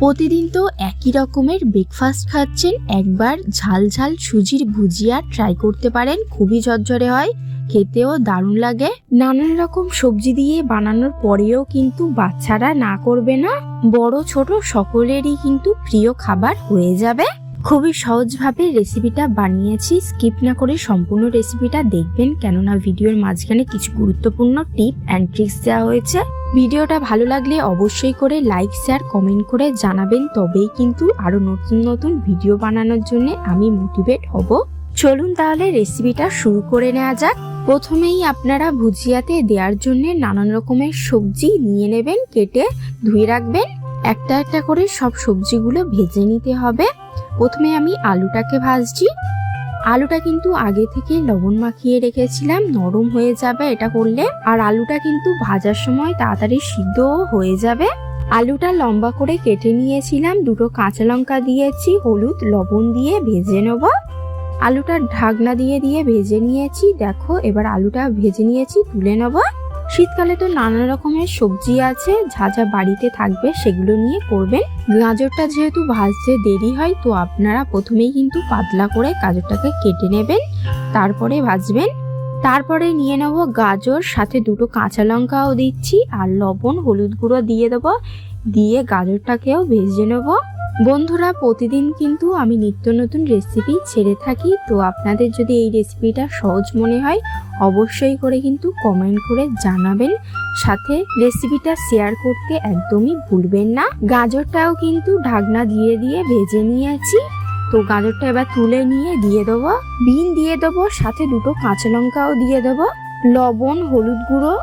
প্রতিদিন তো একই রকমের ব্রেকফাস্ট খাচ্ছেন। একবার ঝাল ঝাল সুজির ভুজিয়া ট্রাই করতে পারেন, খুবই ঝরঝরে হয়, খেতেও দারুণ লাগে। নানান রকম সবজি দিয়ে বানানোর পরেও কিন্তু বাচ্চারা না করবে না, বড় ছোট সকলেরই কিন্তু প্রিয় খাবার হয়ে যাবে। খুবই সহজভাবে রেসিপিটা বানিয়েছি। স্কিপ না করে সম্পূর্ণ রেসিপিটা দেখবেন, কেননা ভিডিওর মাঝখানে কিছু গুরুত্বপূর্ণ টিপ অ্যান্ড ট্রিক্স দেওয়া হয়েছে। ভিডিওটা ভালো লাগলে অবশ্যই করে লাইক শেয়ার কমেন্ট করে জানাবেন। তবেই কিন্তু আরও নতুন নতুন ভিডিও বানানোর জন্য আমি মোটিভেট হব। চলুন তাহলে রেসিপিটা শুরু করে নেওয়া যাক। প্রথমেই আপনারা ভুজিয়াতে দেওয়ার জন্য নানান রকমের সবজি নিয়ে নেবেন, কেটে ধুয়ে রাখবেন। একটা একটা করে সব সবজিগুলো ভেজে নিতে হবে। প্রথমে আমি আলুটাকে ভাজছি। আলুটা কিন্তু আগে থেকে লবণ মাখিয়ে রেখেছিলাম, নরম হয়ে যাবে এটা করলে। আর আলুটা কিন্তু ভাজার সময় তাড়াতাড়ি সিদ্ধও হয়ে যাবে। আলুটা লম্বা করে কেটে নিয়েছিলাম, দুটো কাঁচা লঙ্কা দিয়েছি, হলুদ, লবণ দিয়ে ভেজে নেব। আলুটা ঢাকনা দিয়ে দিয়ে ভেজে নিয়েছি। দেখো, এবার আলুটা ভেজে নিয়েছি, তুলে নেব। শীতকালে তো নানা রকমের সবজি আছে, যা যা বাড়িতে থাকবে সেগুলো নিয়ে করবেন। গাজরটা যেহেতু ভাজতে দেরি হয়, তো আপনারা প্রথমেই কিন্তু পাতলা করে গাজরটাকে কেটে নেবেন, তারপরে ভাজবেন। তারপরে নিয়ে নেব গাজর, সাথে দুটো কাঁচা লঙ্কাও দিচ্ছি, আর লবণ, হলুদ গুঁড়ো দিয়ে দেবো, দিয়ে গাজরটাকেও ভেজে নেব। বন্ধুরা, প্রতিদিন কিন্তু আমি নিত্য নতুন রেসিপি ছেড়ে থাকি। তো আপনাদের যদি এই রেসিপিটা সহজ মনে হয়, অবশ্যই করে কিন্তু কমেন্ট করে জানাবেন। সাথে রেসিপিটা শেয়ার করতে একদমই ভুলবেন না। গাজরটাও কিন্তু ঢাকনা দিয়ে দিয়ে ভেজে নিয়েছি তো গাজরটা এবার তুলে নিয়ে দিয়ে দেবো। বিন দিয়ে দেবো, সাথে দুটো কাঁচা লঙ্কাও দিয়ে দেবো। লবণ, হলুদ গুঁড়ো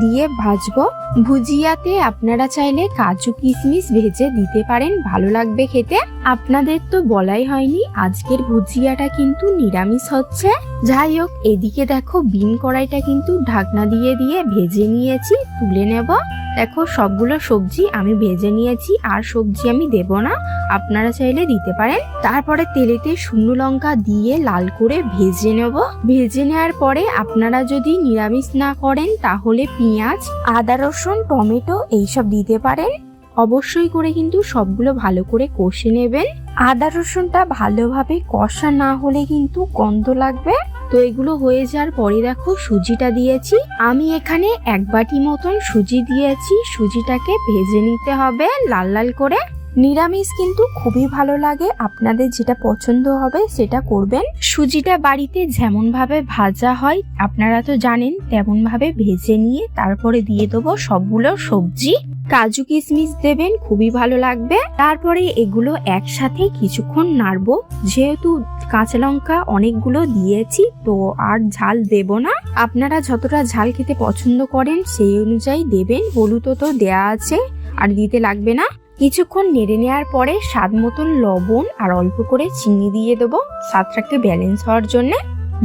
দিয়ে ভাজবো। ভুজিয়াতে আপনারা চাইলে কাজু কিশমিশ ভেজে দিতে পারেন, ভালো লাগবে খেতে। আপনাদের তো বলাই হয়নি। আজকের ভুজিয়াটা কিন্তু নিরামিষ হচ্ছে। যাই হোক, এদিকে দেখো বিন কড়াইটা কিন্তু ঢাকনা দিয়ে দিয়ে ভেজে নিয়েছি, তুলে নেব। দেখো, সবগুলো সবজি আমি ভেজে নিয়েছি, আর সবজি আমি দেব না। আপনারা চাইলে দিতে পারেন। তারপরে তেলেতে শুকনো লঙ্কা দিয়ে লাল করে ভেজে নেব। ভেজে নেওয়ার পরে আপনারা যদি নিরামিষ না করেন, তাহলে পেঁয়াজ, আদা রসুন, টমেটো এইসব দিতে পারেন। অবশ্যই করে কিন্তু সবগুলো ভালো করে কষে নেবেন। আদা রসুনটা ভালোভাবে কষা না হলে কিন্তু গন্ধ লাগবে। তো এগুলো হয়ে যাওয়ার পরে দেখো সুজিটা দিয়েছি। আমি এখানে এক বাটি মতন সুজি দিয়েছি। সুজিটাকে ভেজে নিতে হবে লাল লাল করে। নিরামিষ কিন্তু খুবই ভালো লাগে। আপনাদের যেটা পছন্দ হবে সেটা করবেন। সুজিটা বাড়িতে যেমন ভাবে ভাজা হয়, আপনারা তো জানেন তেমন ভাবে ভেজে নিয়ে তারপরে দিয়ে দেবো সবগুলো সবজি। কাজু কিশমিশ দেবেন, খুবই ভালো লাগবে। তারপরে এগুলো একসাথে কিছুক্ষণ নাড়বো। যেহেতু কাঁচা লঙ্কা অনেকগুলো দিয়েছি, তো আর ঝাল দেব না। আপনারা যতটা ঝাল খেতে পছন্দ করেন, সেই অনুযায়ী দেবেন। হলুদও তো দেয়া আছে, আর দিতে লাগবে না। কিছুক্ষণ নেড়ে নেওয়ার পরে স্বাদ মতন লবণ আর অল্প করে চিনি দিয়ে দেবো। স্বাদটাকে ব্যালেন্স হওয়ার জন্য।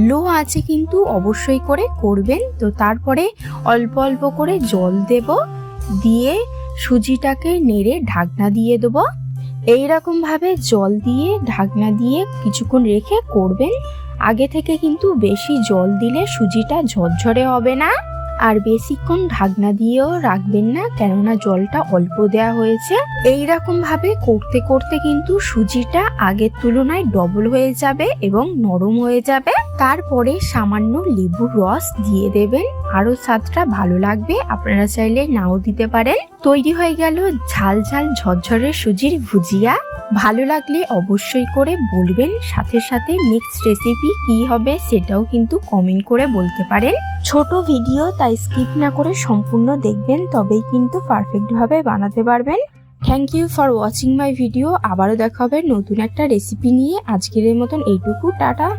লো আছে কিন্তু অবশ্যই করে করবেন। তো তারপরে অল্প অল্প করে জল দেব। দিয়ে সুজিটাকে নেড়ে ঢাকনা দিয়ে দেবো। এইরকম ভাবে জল দিয়ে ঢাকনা দিয়ে কিছুক্ষণ রেখে করবেন। আগে থেকে কিন্তু বেশি জল দিলে সুজিটা ঝরঝরে হবে না। আর বেশিক্ষণ ঢাকনা দিয়েও রাখবেন না, কেননা জলটা অল্প দেওয়া হয়েছে। এই রকম ভাবে করতে করতে কিন্তু সুজিটা আগের তুলনায় ডবল হয়ে যাবে এবং নরম হয়ে যাবে। তারপরে সামান্য লেবুর রস দিয়ে দেবেন। আরও স্বাদটা ভালো লাগবে, আপনারা চাইলে নাও দিতে পারেন। তৈরি হয়ে গেল ঝাল ঝাল ঝরঝরে সুজির ভুজিয়া। ভালো লাগলে অবশ্যই করে বলবেন, সাথে সাথে নেক্সট রেসিপি কি হবে সেটাও কিন্তু কমেন্ট করে বলতে পারেন। ছোট ভিডিও তাই স্কিপ না করে সম্পূর্ণ দেখবেন, তবেই কিন্তু পারফেক্টভাবে বানাতে পারবেন। Thank you for watching my video আবারও দেখা হবে নতুন একটা রেসিপি নিয়ে। আজকের মতন এইটুকু, টাটা।